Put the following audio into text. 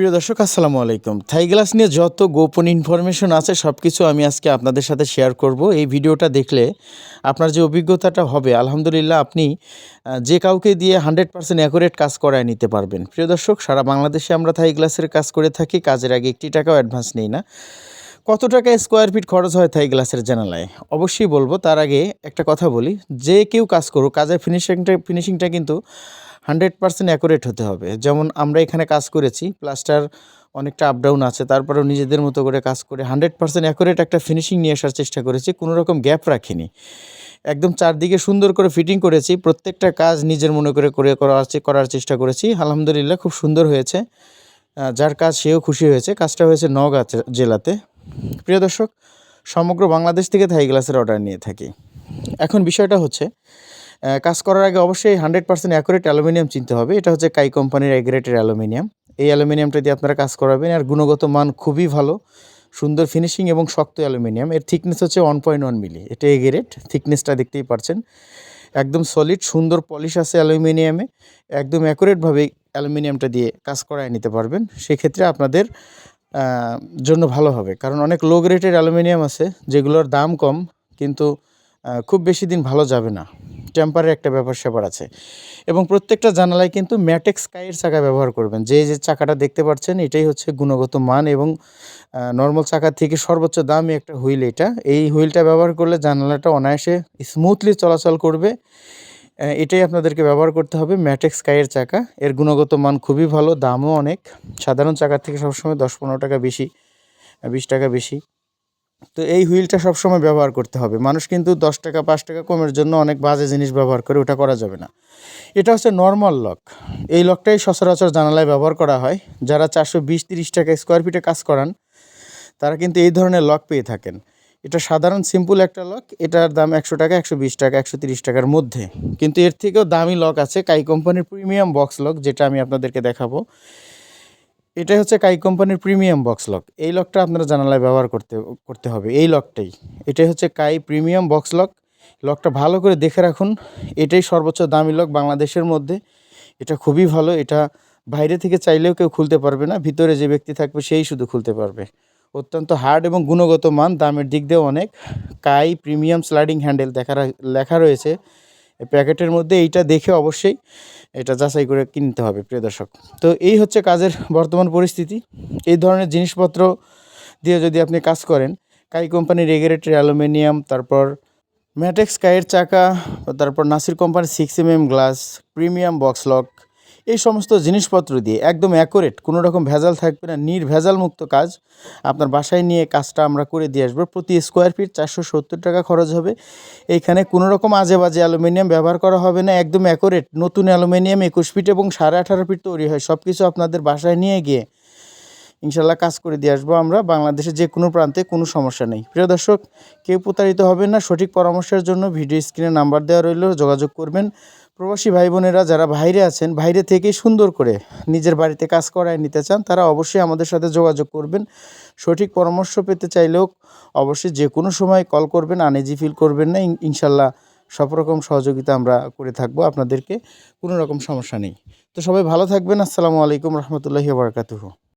প্রিয় দর্শক, আসসালামু আলাইকুম। থাই গ্লাস নিয়ে যত গোপন ইনফরমেশন আছে সব কিছু আমি আজকে আপনাদের সাথে শেয়ার করব। এই ভিডিওটা দেখলে আপনার যে অভিজ্ঞতাটা হবে, আলহামদুলিল্লাহ আপনি যে কাউকে দিয়ে হান্ড্রেড পার্সেন্ট অ্যাকুরেট কাজ করায় নিতে পারবেন। প্রিয় দর্শক, সারা বাংলাদেশে আমরা থাই গ্লাসের কাজ করে থাকি, কাজের আগে একটি টাকাও অ্যাডভান্স নেই না। কত টাকা স্কোয়ার ফিট খরচ হয় থাই গ্লাসের জানালায়? অবশ্যই বলব, তার আগে একটা কথা বলি, যে কেউ কাজ করুক, কাজের ফিনিশিংটা ফিনিশিংটা কিন্তু হান্ড্রেড পার্সেন্ট অ্যাকুরেট হতে হবে। যেমন আমরা এখানে কাজ করেছি, প্লাস্টার অনেকটা আপ ডাউন আছে, তারপরেও নিজেদের মতো করে কাজ করে হান্ড্রেড পার্সেন্ট অ্যাকুরেট একটা ফিনিশিং নিয়ে আসার চেষ্টা করেছি, কোনো রকম গ্যাপ রাখিনি। একদম চারদিকে সুন্দর করে ফিটিং করেছি, প্রত্যেকটা কাজ নিজের মনে করে করে করার চেষ্টা করেছি, আলহামদুলিল্লাহ খুব সুন্দর হয়েছে। যার কাজ সেও খুশি হয়েছে, কাজটা হয়েছে নওগাঁ জেলাতে। প্রিয় দর্শক, সমগ্র বাংলাদেশ থেকে থাই গ্লাসের অর্ডার নিয়ে থাকি। এখন বিষয়টা হচ্ছে কাজ করার আগে অবশ্যই হান্ড্রেড পার্সেন্ট অ্যাকুরেট অ্যালুমিনিয়াম চিনতে হবে। এটা হচ্ছে কাই কোম্পানির এগ্রেটের অ্যালুমিনিয়াম। এই অ্যালুমিনিয়ামটা দিয়ে আপনারা কাজ করাবেন আর গুণগত মান খুবই ভালো, সুন্দর ফিনিশিং এবং শক্ত অ্যালুমিনিয়াম। এর থিকনেস হচ্ছে ওয়ান পয়েন্ট ওয়ান মিলি এটা এগ্রেট থিকনেসটা দেখতেই পারছেন। একদম সলিড সুন্দর পলিশ আছে অ্যালুমিনিয়ামে। একদম অ্যাকুরেটভাবে অ্যালুমিনিয়ামটা দিয়ে কাজ করায় নিতে পারবেন। সেক্ষেত্রে আপনাদের জন্য ভালো হবে। কারণ অনেক লো গ্রেটের অ্যালুমিনিয়াম আছে, যেগুলোর দাম কম, কিন্তু খুব বেশি দিন ভালো যাবে না। টেম্পারের একটা ব্যাপার স্যাপার আছে। এবং প্রত্যেকটা জানালায় কিন্তু ম্যাটেক্স কাইয়ের চাকা ব্যবহার করবেন। যে যে চাকাটা দেখতে পাচ্ছেন, এটাই হচ্ছে গুণগত মান এবং নর্মাল চাকার থেকে সর্বোচ্চ দামি একটা হুইল এটা। এই হুইলটা ব্যবহার করলে জানালাটা অনায়াসে স্মুথলি চলাচল করবে। এটাই আপনাদেরকে ব্যবহার করতে হবে ম্যাটেক্স কাইয়ের চাকা। এর গুণগত মান খুবই ভালো, দামও অনেক। সাধারণ চাকার থেকে সবসময় দশ পনেরো টাকা বেশি বিশ টাকা বেশি। তো এই হুইলটা সবসময় ব্যবহার করতে হবে। মানুষ কিন্তু দশ টাকা, পাঁচ টাকা কমের জন্য অনেক বাজে জিনিস ব্যবহার করে ওটা করা যাবে না। এটা হচ্ছে নর্মাল লক এই লকটাই সচরাচর জানালায় ব্যবহার করা হয়। যারা চারশো বিশ তিরিশ টাকা স্কোয়ার ফিটে কাজ করান, তারা কিন্তু এই ধরনের লক পেয়ে থাকেন। এটা সাধারণ সিম্পল একটা লক এটার দাম একশো টাকা, একশো বিশ টাকা, একশো তিরিশ টাকার মধ্যে। কিন্তু এর থেকেও দামি লক আছে। কাই কোম্পানির প্রিমিয়াম বক্স লক যেটা আমি আপনাদেরকে দেখাবো। এটাই হচ্ছে কাই কোম্পানির প্রিমিয়াম বক্স লক এই লকটা আপনারা জানালায় ব্যবহার করতে করতে হবে। এই লকটাই এটাই হচ্ছে কাই প্রিমিয়াম বক্স লক লকটা ভালো করে দেখে রাখুন। এটাই সর্বোচ্চ দামি লক বাংলাদেশের মধ্যে। এটা খুবই ভালো। এটা বাইরে থেকে চাইলেও কেউ খুলতে পারবে না। ভিতরে যে ব্যক্তি থাকবে সেই শুধু খুলতে পারবে। অত্যন্ত হার্ড এবং গুণগত মান। দামের দিক দিয়েও অনেক। কাই প্রিমিয়াম স্লাইডিং হ্যান্ডেল দেখা লেখা রয়েছে। প্যাকেটের মধ্যে এইটা দেখে অবশ্যই এটা যাচাই করে কিনতে হবে, প্রিয় দর্শক। তো এই হচ্ছে কাজের বর্তমান পরিস্থিতি। এই ধরনের জিনিসপত্র দিয়ে যদি আপনি কাজ করেন, কাই কোম্পানির রেগুলেটরি অ্যালুমিনিয়াম, তারপর ম্যাটেক্স কায়ের চাকা, তারপর নাসির কোম্পানির six M M glass, premium box lock এই সমস্ত জিনিসপত্র দিয়ে একদম অ্যাকুরেট কোনো রকম ভেজাল থাকবে না নির্ভেজাল মুক্ত কাজ আপনার বাসায় নিয়ে কাজটা আমরা করে দিয়ে আসব। প্রতি স্কোয়ার ফিট চারশো সত্তর টাকা খরচ হবে। এইখানে কোনো রকম আজে বাজে অ্যালুমিনিয়াম ব্যবহার করা হবে না, একদম অ্যাকুরেট নতুন অ্যালুমিনিয়াম একুশ ফিট এবং সাড়ে আঠারো ফিট তৈরি হয়। সব কিছু আপনাদের বাসায় নিয়ে গিয়ে ইনশাল্লাহ কাজ করে দিয়ে আসব আমরা। বাংলাদেশের যে কোনো প্রান্তে কোনো সমস্যা নেই। প্রিয় দর্শক, কেউ প্রতারিত হবেন না। সঠিক পরামর্শের জন্য ভিডিও স্ক্রিনে নাম্বার দেওয়া রইল, যোগাযোগ করবেন। প্রবাসী ভাই বোনেরা যারা বাইরে আছেন, বাইরে থেকেই সুন্দর করে নিজের বাড়িতে কাজ করায় নিতে চান, তারা অবশ্যই আমাদের সাথে যোগাযোগ করবেন। সঠিক পরামর্শ পেতে চাইলেও অবশ্যই যে কোনো সময় কল করবেন আনেজি ফিল করবেন না। ইন- ইনশাল্লাহ সব রকম সহযোগিতা আমরা করে থাকব, আপনাদেরকে কোনো রকম সমস্যা নেই। তো সবাই ভালো থাকবেন, আসসালামু আলাইকুম রহমতুল্লাহি বারকাতুহু।